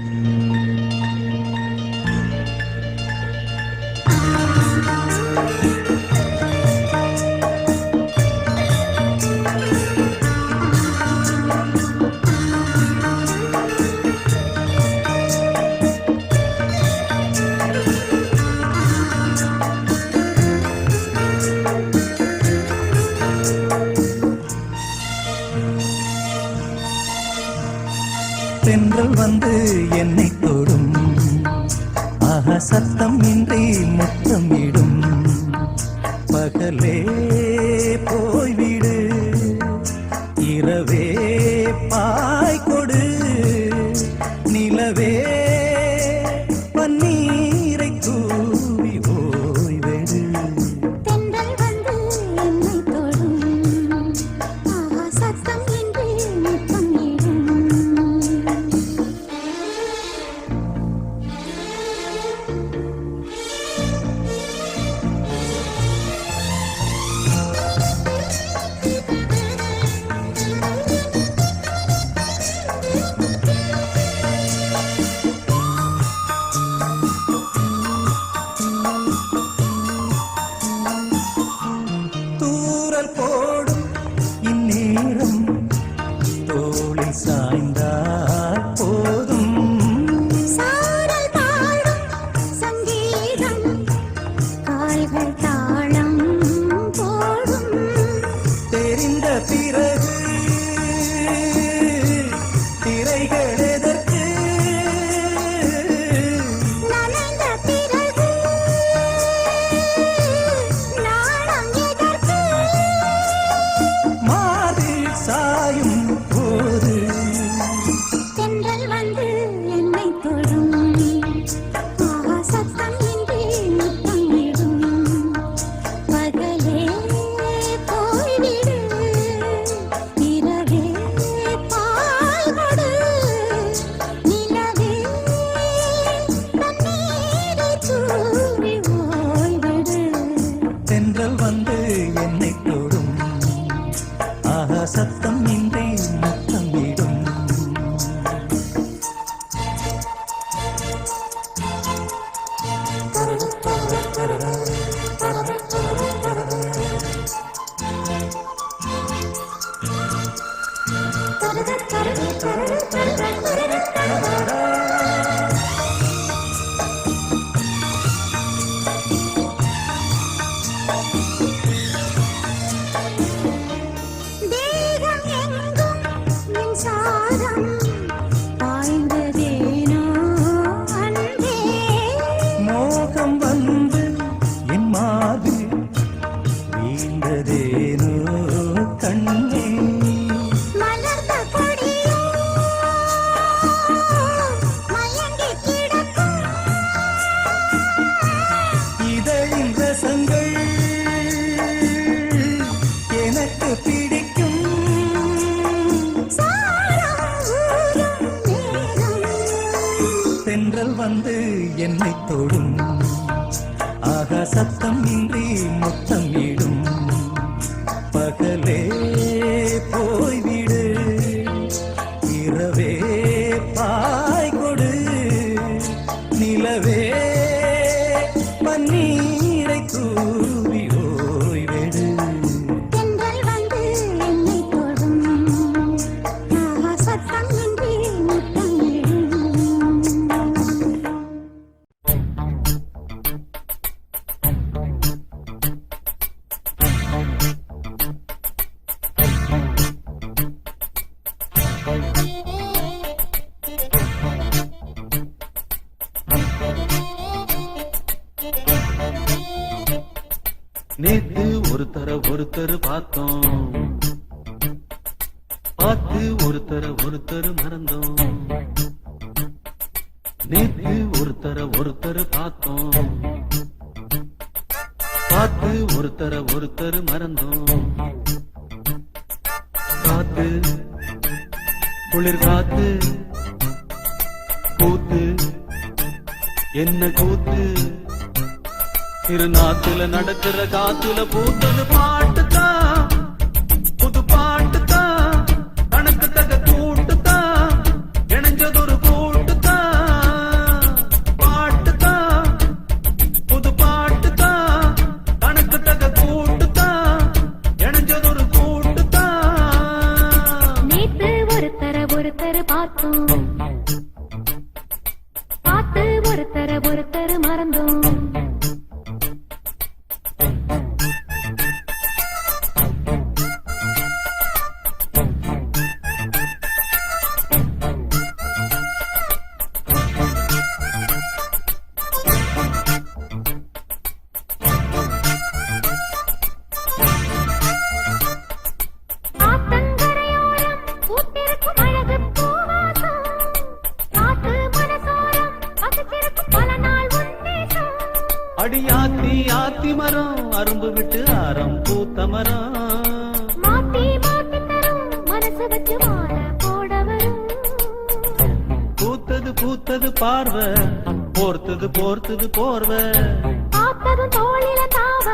you തൊഴും நேத்து ஒருத்தர ஒருத்தர் பார்த்தோம். பார்த்து ஒருத்தர ஒருத்தர் மறந்தோம். பூத்தது பூத்தது பார்வை போர்த்தது போர்த்தது போர்வை. பார்த்ததும் தோளில தாவ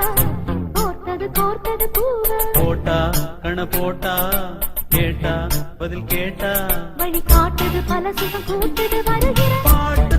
கோர்த்தது கோர்த்தது பூவ. போட்டா கண போட்டா கேட்டா பதில் கேட்டா. வழி காட்டுது பல சுகம் கூட்டுது வருகிற. பாட்டுதான்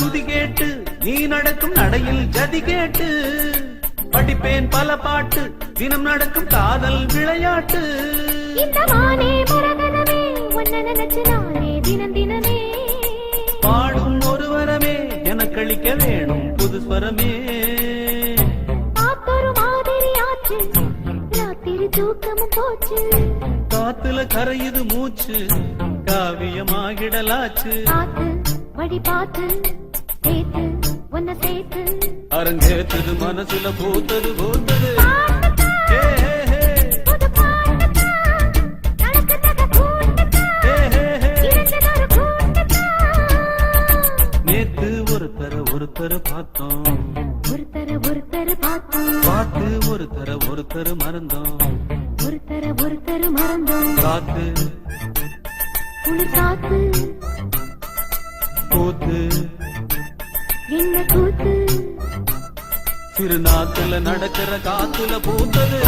சுதி கேட்டு நீ நடக்கும் நடையில் ஜதி கேட்டு. படிப்பேன் பல பாட்டு தினம் நடக்கும் காதல் விளையாட்டு. பாடும் ஒரு வரமே எனக்களிக்க வேணும் புது ஸ்வரமே. காத்துல கரையுது மூச்சு காவியமாகிடலாச்சு. வழி பார்த்து. சேர்த்து உன்னை சேர்த்து. அரங்கேத்தது மனசுல பூத்தது பூத்தது. நேத்து ஒருத்தர ஒருத்தர் பார்த்தோம். ஒருத்தர ஒருத்தர் பார்த்தோம். பார்த்து ஒருத்தர ஒருத்தர் மறந்தோம். ஒருத்தர ஒருத்தர் மறந்தோம். காத்து. குளிர் காத்து. பூத்து. என்ன கூத்து திருநாத்துல நடக்கிற காத்துல பூத்தது.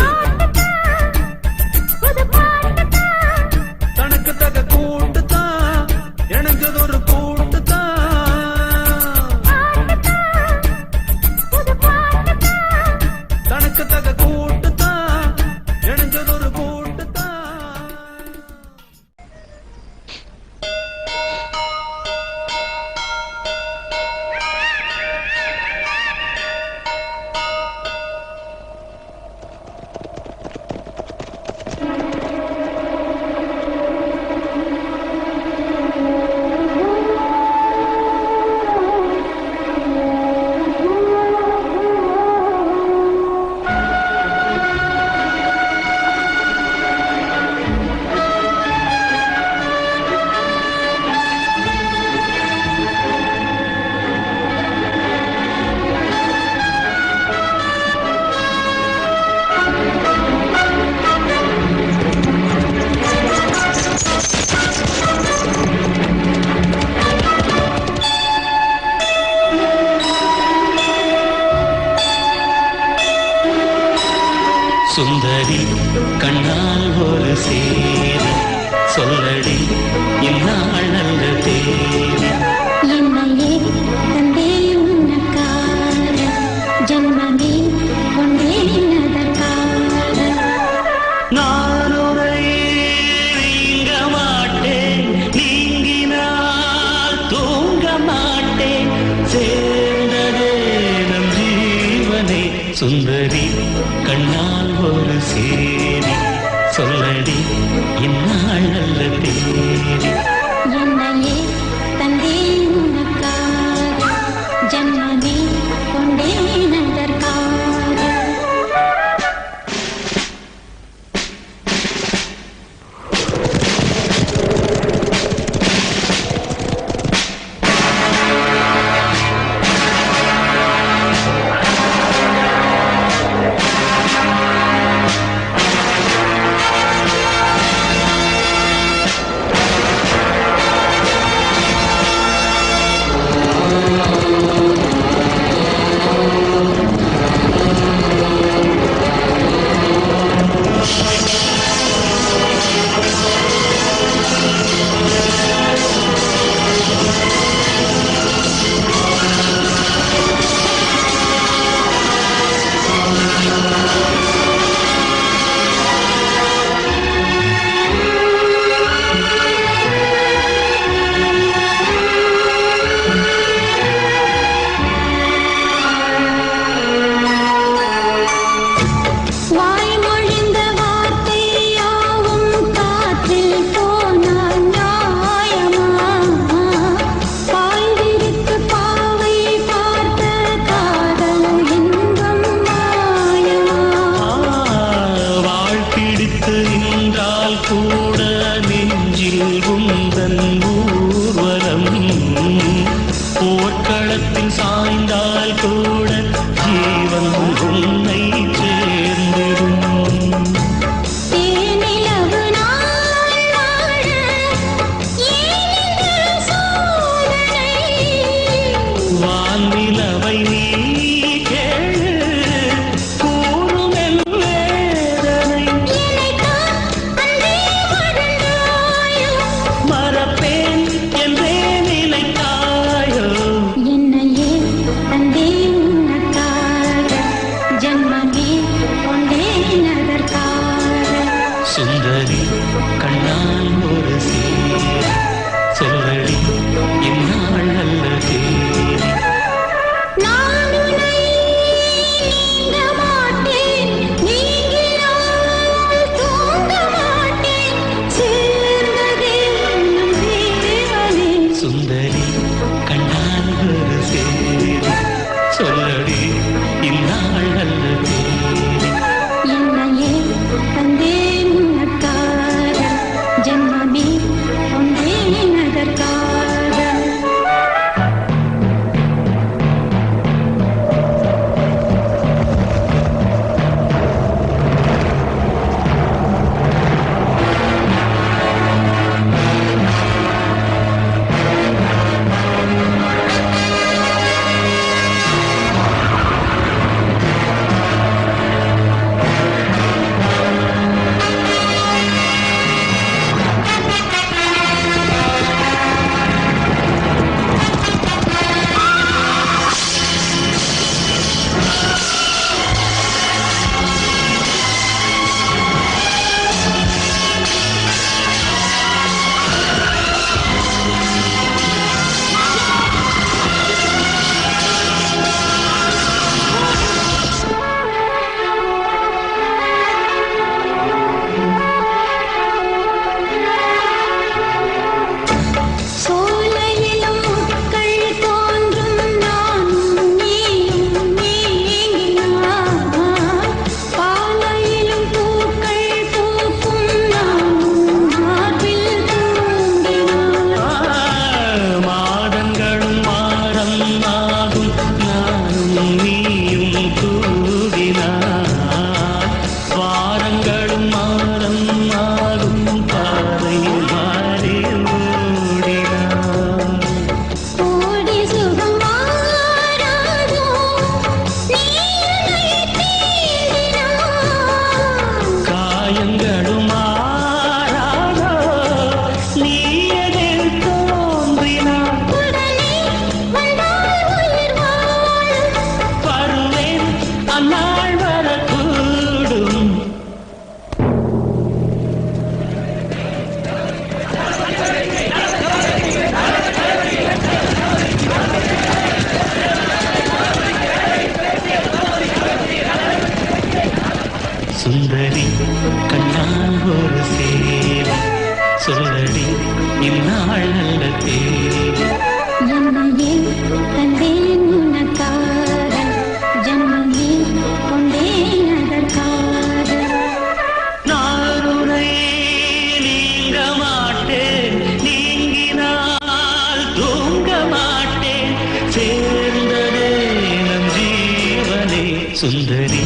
சொல்லடி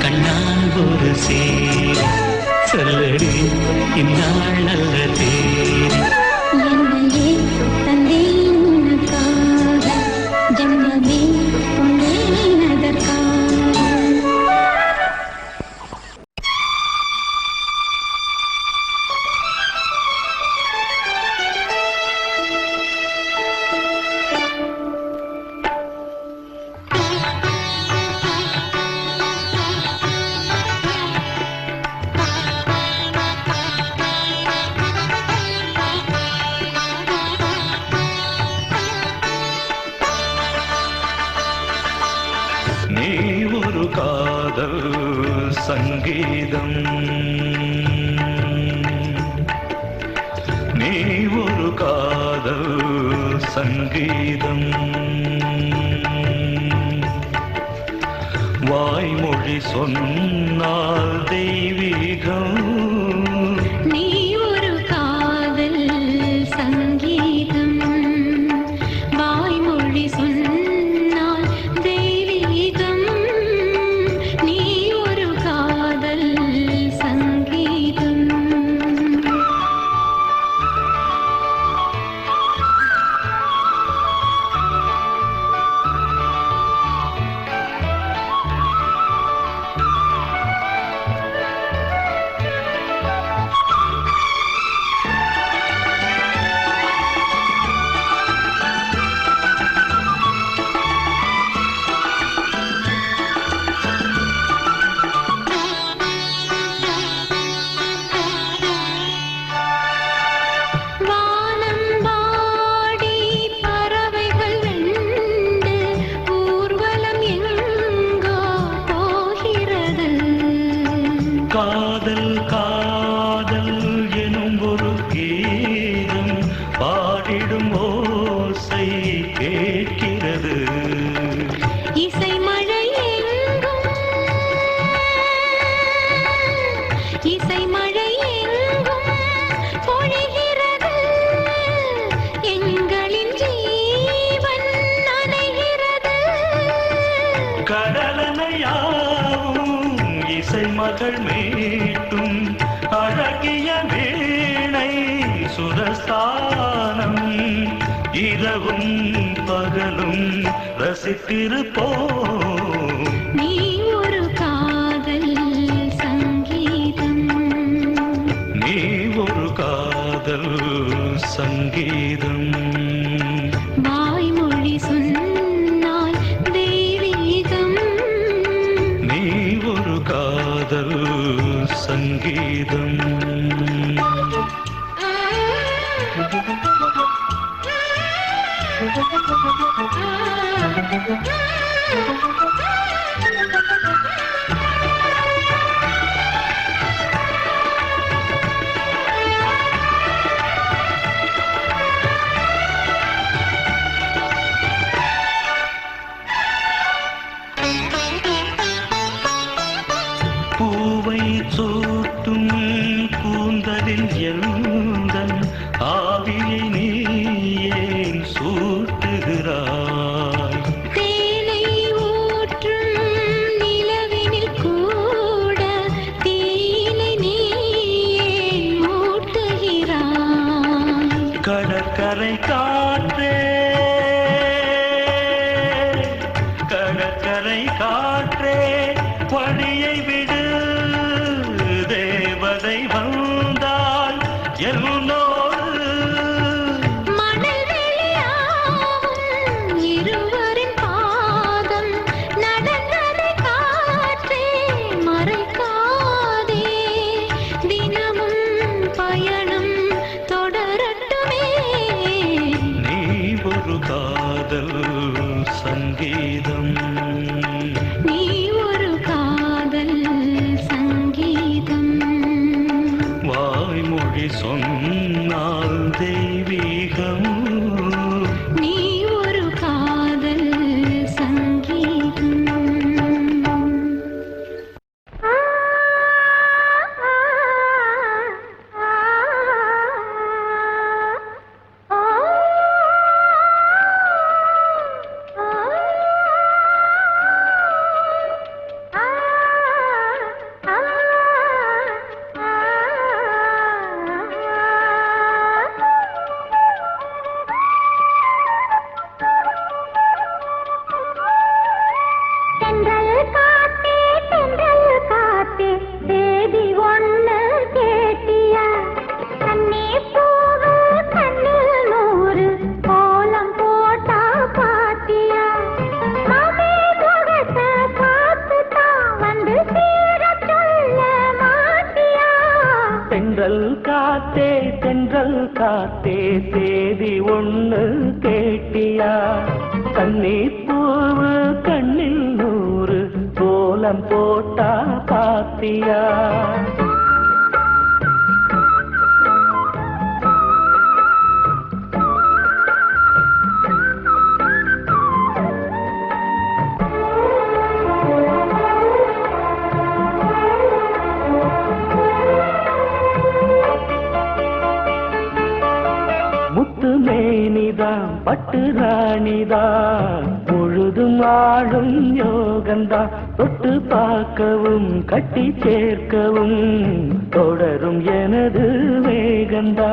கண்ணால் ஒரு சே சொல்லடி இந்நாள் நல்ல தேடி ஒரு காதல் சங்கீதம். வாய்மொழி சொன்னால் தெய்வீகம். கண்கள் மீட்டும் அழகிய வீணை சுரஸ்தானம். இரவும் பகலும் ரசித்திருப்போம். நீ ஒரு காதல் சங்கீதம். நீ ஒரு காதல் சங்கீதம். Thank you. பட்டு ராணிதா முழுதும் ஆளும் யோகந்தா தொட்டு பார்க்கவும் கட்டி சேர்க்கவும் தொடரும் எனது வேகந்தா.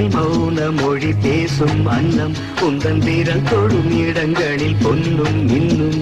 மொழியில் மௌன மொழி பேசும் அன்னம் உந்தன் விரல் தொடும் இடங்களில் பொன்னும் இன்னும்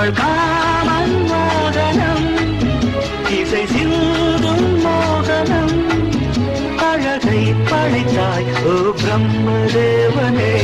அவள் காமன் மோகனம் இசை சிந்தும் மோகனம் அழகை படைத்தாய் ஓ பிரம்மதேவனே.